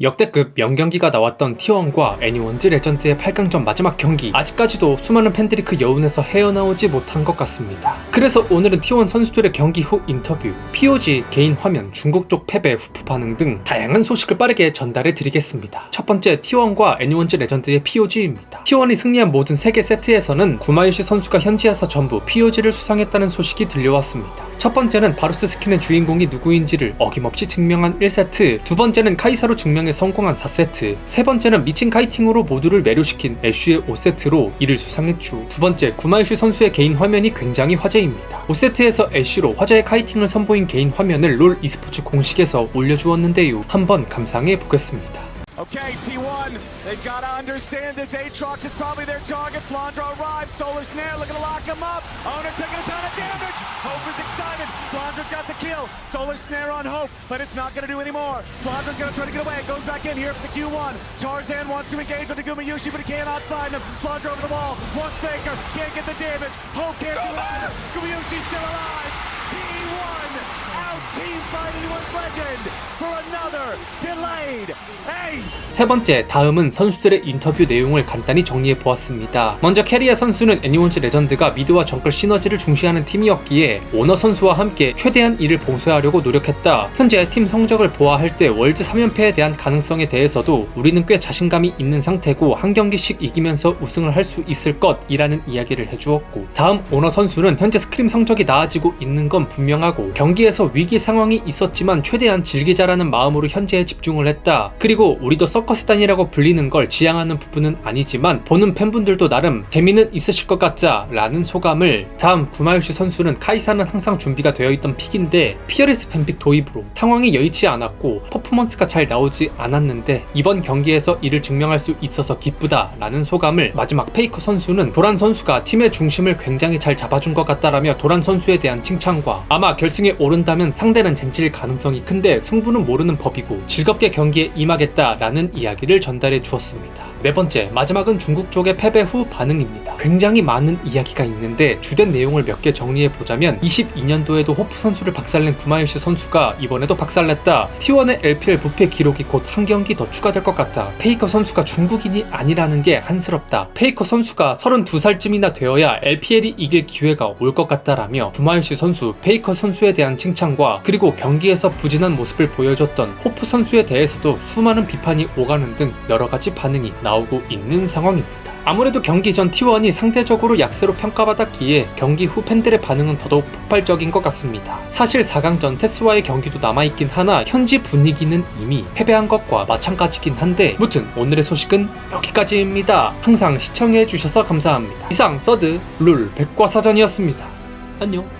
역대급 명경기가 나왔던 T1과 애니원즈 레전드의 8강전 마지막 경기 아직까지도 수많은 팬들이 그 여운에서 헤어나오지 못한 것 같습니다. 그래서 오늘은 T1 선수들의 경기 후 인터뷰, POG 개인 화면, 중국 쪽 패배, 후프 반응 등 다양한 소식을 빠르게 전달해 드리겠습니다. 첫 번째 T1과 애니원즈 레전드의 POG입니다. T1이 승리한 모든 3개 세트에서는 구마유시 선수가 현지에서 전부 POG를 수상했다는 소식이 들려왔습니다. 첫 번째는 바루스 스킨의 주인공이 누구인지를 어김없이 증명한 1세트, 두 번째는 카이사로 증명에 성공한 4세트, 세 번째는 미친 카이팅으로 모두를 매료시킨 애쉬의 5세트로 이를 수상했죠. 두 번째, 구마이슈 선수의 개인 화면이 굉장히 화제입니다. 5세트에서 애쉬로 화제의 카이팅을 선보인 개인 화면을 롤 e스포츠 공식에서 올려주었는데요. 한번 감상해 보겠습니다. Okay, T1, they've got to understand this. Aatrox is probably their target. Flandra arrives. Solar Snare looking to lock him up. Owner taking a ton of damage. Solar Snare on Hope, but it's not going to do any more. Flandra's going to try to get away. Goes back in here for the Q1. Tarzan wants to engage with the Gumayushi, but he cannot find him. Flandra over the wall. Wants Faker. Can't get the damage. Hope can't do it. Gumayushi's still alive. T1 out team 세 번째, 다음은 선수들의 인터뷰 내용을 간단히 정리해 보았습니다. 먼저 캐리아 선수는 애니원즈 레전드가 미드와 정글 시너지를 중시하는 팀이었기에 오너 선수와 함께 최대한 이를 봉쇄하려고 노력했다. 현재 팀 성적을 보아할 때 월드 3연패에 대한 가능성에 대해서도 우리는 꽤 자신감이 있는 상태고 한 경기씩 이기면서 우승을 할 수 있을 것이라는 이야기를 해주었고 다음 오너 선수는 현재 스크림 성적이 나아지고 있는 건 분명하고 경기에서 위기 상황이 있었지만 최대한 즐기 자라는 마음으로 현재에 집중을 했다. 그리고 우리도 서커스단이라고 불리는 걸 지향하는 부분은 아니지만 보는 팬분들도 나름 재미는 있으실 것 같자 라는 소감을 다음 구마유시 선수는 카이사는 항상 준비가 되어 있던 픽인데 피어리스 팬픽 도입으로 상황이 여의치 않았고 퍼포먼스가 잘 나오지 않았는데 이번 경기에서 이를 증명할 수 있어서 기쁘다 라는 소감을 마지막 페이커 선수는 도란 선수가 팀의 중심을 굉장히 잘 잡아준 것 같다라며 도란 선수에 대한 칭찬과 아마 결승에 오른다면 상대는 젠지일 가능성이 큰데 승부는 모르는 법이고 즐겁게 경기에 임하겠다라는 이야기를 전달해 주었습니다. 네 번째, 마지막은 중국 쪽의 패배 후 반응입니다. 굉장히 많은 이야기가 있는데 주된 내용을 몇 개 정리해 보자면 22년도에도 호프 선수를 박살낸 구마유시 선수가 이번에도 박살냈다. T1의 LPL 부패 기록이 곧 한 경기 더 추가될 것 같다. 페이커 선수가 중국인이 아니라는 게 한스럽다. 페이커 선수가 32살쯤이나 되어야 LPL이 이길 기회가 올 것 같다라며 구마유시 선수, 페이커 선수에 대한 칭찬과 그리고 경기에서 부진한 모습을 보여줬던 호프 선수에 대해서도 수많은 비판이 오가는 등 여러 가지 반응이 나오고 있는 상황입니다. 아무래도 경기 전 T1이 상대적으로 약세로 평가받았기에 경기 후 팬들의 반응은 더더욱 폭발적인 것 같습니다. 사실 4강전 테스와의 경기도 남아있긴 하나 현지 분위기는 이미 패배한 것과 마찬가지긴 한데 무튼 오늘의 소식은 여기까지입니다. 항상 시청해주셔서 감사합니다. 이상 서드 룰 백과사전이었습니다. 안녕